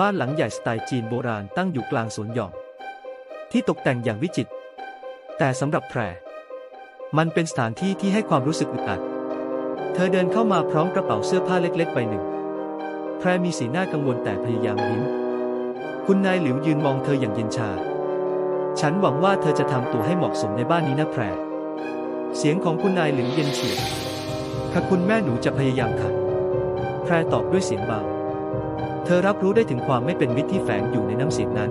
บ้านหลังใหญ่สไตล์จีนโบราณตั้งอยู่กลางสวนหย่อม ที่ตกแต่งอย่างวิจิตร แต่สำหรับแพร มันเป็นสถานที่ที่ให้ความรู้สึกอึดอัด เธอเดินเข้ามาพร้อมกระเป๋าเสื้อผ้าเล็กๆใบหนึ่ง แพรมีสีหน้ากังวลแต่พยายามยิ้ม คุณนายหลิวยืนมองเธออย่างเย็นชา ฉันหวังว่าเธอจะทำตัวให้เหมาะสมในบ้านนี้นะแพร เสียงของคุณนายหลิวเย็นเฉียบค่ะคุณแม่หนูจะพยายามค่ะแพรตอบด้วยเสียงเบา เธอรับรู้ได้ถึงความไม่เป็นมิตรที่แฝงอยู่ในน้ำเสียงนั้น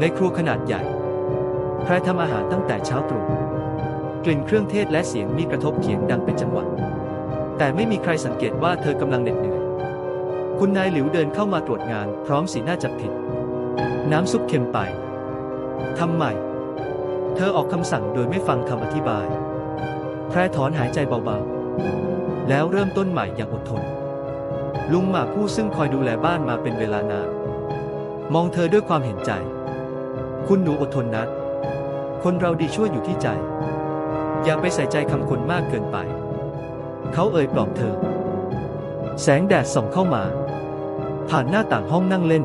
ในครัวขนาดใหญ่ แพรทำอาหารตั้งแต่เช้าตรู่กลิ่นเครื่องเทศและเสียงมีกระทบเขียงดังเป็นจังหวะแต่ไม่มีใครสังเกตว่าเธอกำลังเหน็ดเหนื่อย คุณนายหลิวเดินเข้ามาตรวจงาน พร้อมสีหน้าจับผิด น้ำซุปเค็มไปทำใหม่เธอออกคำสั่งโดยไม่ฟังคำอธิบาย แพรถอนหายใจเบาๆ แล้วเริ่มต้นใหม่อย่างอดทน ลุงหมากผู้ซึ่งคอยดูแลบ้านมาเป็นเวลานาน มองเธอด้วยความเห็นใจ คุณหนูอดทนนะ คนเราดีช่วยอยู่ที่ใจ อย่าไปใส่ใจคำคนมากเกินไป เขาเอ่ยปลอบเธอ แสงแดดส่องเข้ามา ผ่านหน้าต่างห้องนั่งเล่น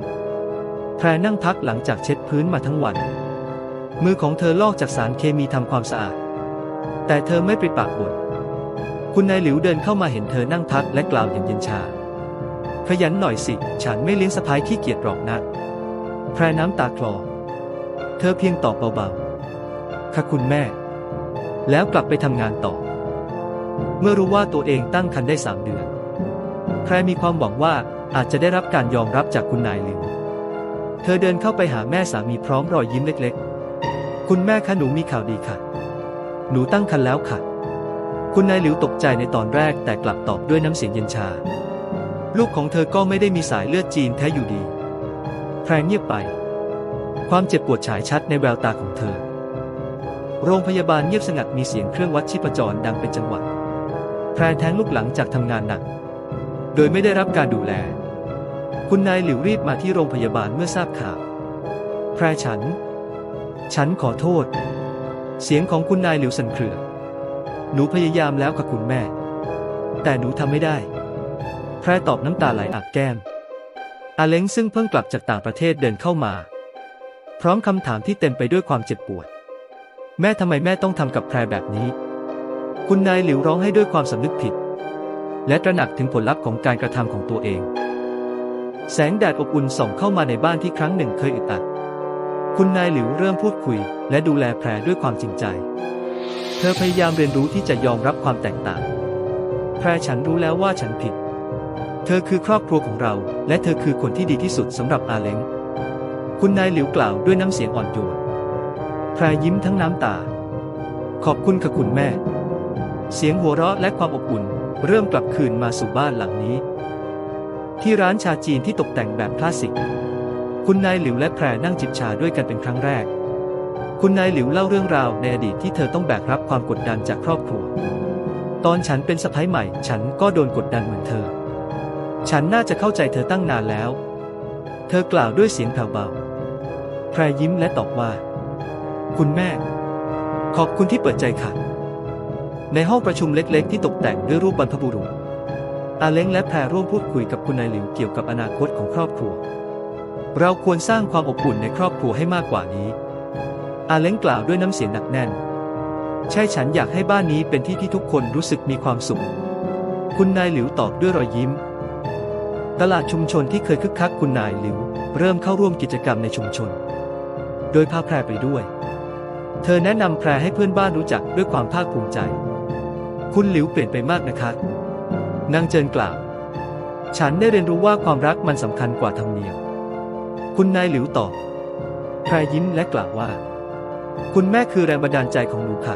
แพรนั่งพักหลังจากเช็ดพื้นมาทั้งวัน มือของเธอลอกจากสารเคมีทำความสะอาด แต่เธอไม่ปริปากบ่นคุณนายหลิวเดินเข้ามาเห็นเธอนั่งพักและกล่าวอย่างเย็นชา ขยันหน่อยสิ ฉันไม่เลี้ยงสะพ้ายขี้เกียจหรอกนะแพรน้ำตาคลอ เธอเพียงตอบเบาๆค่ะคุณแม่ แล้วกลับไปทำงานต่อ เมื่อรู้ว่าตัวเองตั้งครรภ์ได้สามเดือน แพรมีความหวังว่าอาจจะได้รับการยอมรับจากคุณนายหลิวเธอเดินเข้าไปหาแม่สามีพร้อมรอยยิ้มเล็กๆ คุณแม่คะหนูมีข่าวดีค่ะ หนูตั้งครรภ์แล้วค่ะ คุณนายหลิวตกใจในตอนแรกแต่กลับตอบด้วยน้ำเสียงเย็นชา ลูกของเธอก็ไม่ได้มีสายเลือดจีนแท้อยู่ดี แพรเงียบไป ความเจ็บปวดฉายชัดในแววตาของเธอ โรงพยาบาลเงียบสงัดมีเสียงเครื่องวัดชีพจรดังเป็นจังหวะ แพรแท้งลูกหลังจากทำงานหนัก โดยไม่ได้รับการดูแล คุณนายหลิวรีบมาที่โรงพยาบาลเมื่อทราบข่าว แพรฉัน ฉันขอโทษ เสียงของคุณนายหลิวสั่นเครือ หนูพยายามแล้วกับคุณแม่ แต่หนูทำไม่ได้ รตอบน้ำตาไหลอาบแก้ม อาเล้งซึ่งเพิ่งกลับจากต่างประเทศเดินเข้ามา พร้อมคำถามที่เต็มไปด้วยความเจ็บปวด แม่ทำไมแม่ต้องทำกับแพรแบบนี้ คุณนายหลิวร้องให้ด้วยความสำนึกผิด และตระหนักถึงผลลัพธ์ของการกระทำของตัวเอง แสงแดดอบอุ่นส่องเข้ามาในบ้านที่ครั้งหนึ่งเคยอึดอัดคุณนายหลิวเริ่มพูดคุย และดูแลแพรด้วยความจริงใจ เธอพยายามเรียนรู้ที่จะยอมรับความแตกต่าง แพรฉันรู้แล้วว่าฉันผิด เธอคือครอบครัวของเรา และเธอคือคนที่ดีที่สุดสำหรับอาเล้ง คุณนายหลิวกล่าวด้วยน้ำเสียงอ่อนโยนแพรยิ้มทั้งน้ำตา ขอบคุณค่ะคุณแม่ เสียงหัวเราะและความอบอุ่น เริ่มกลับคืนมาสู่บ้านหลังนี้ ที่ร้านชาจีนที่ตกแต่งแบบคลาสสิก คุณนายหลิวและแพรนั่งจิบชาด้วยกันเป็นครั้งแรก คุณนายหลิวเล่าเรื่องราวในอดีตที่เธอต้องแบกรับความกดดันจากครอบครัว ตอนฉันเป็นสะพ้ายใหม่ ฉันก็โดนกดดันเหมือนเธอ ฉันน่าจะเข้าใจเธอตั้งนานแล้ว เธอกล่าวด้วยเสียงแผ่วเบา แพรยิ้มและตอบว่า คุณแม่ ขอบคุณที่เปิดใจค่ะ ในห้องประชุมเล็กๆ ที่ตกแต่งด้วยรูปบรรพบุรุษ อาเล้งและแพรร่วมพูดคุยกับคุณนายหลิวเกี่ยวกับอนาคตของครอบครัว เราควรสร้างความอบอุ่นในครอบครัวให้มากกว่านี้ อาเล้งกล่าวด้วยน้ำเสียงหนักแน่น ใช่ฉันอยากให้บ้านนี้เป็นที่ที่ทุกคนรู้สึกมีความสุข คุณนายหลิวตอบด้วยรอยยิ้ม ตลาดชุมชนที่เคยคึกคักคุณนายหลิว เริ่มเข้าร่วมกิจกรรมในชุมชน โดยพาแพรไปด้วย เธอแนะนำแพรให้เพื่อนบ้านรู้จักด้วยความภาคภูมิใจ คุณหลิวเปลี่ยนไปมากนะคะนางเจินกล่าว ฉันได้เรียนรู้ว่าความรักมันสำคัญกว่าธรรมเนียม คุณนายหลิวตอบ แพรยิ้มและกล่าวว่า คุณแม่คือแรงบันดาลใจของหนูค่ะ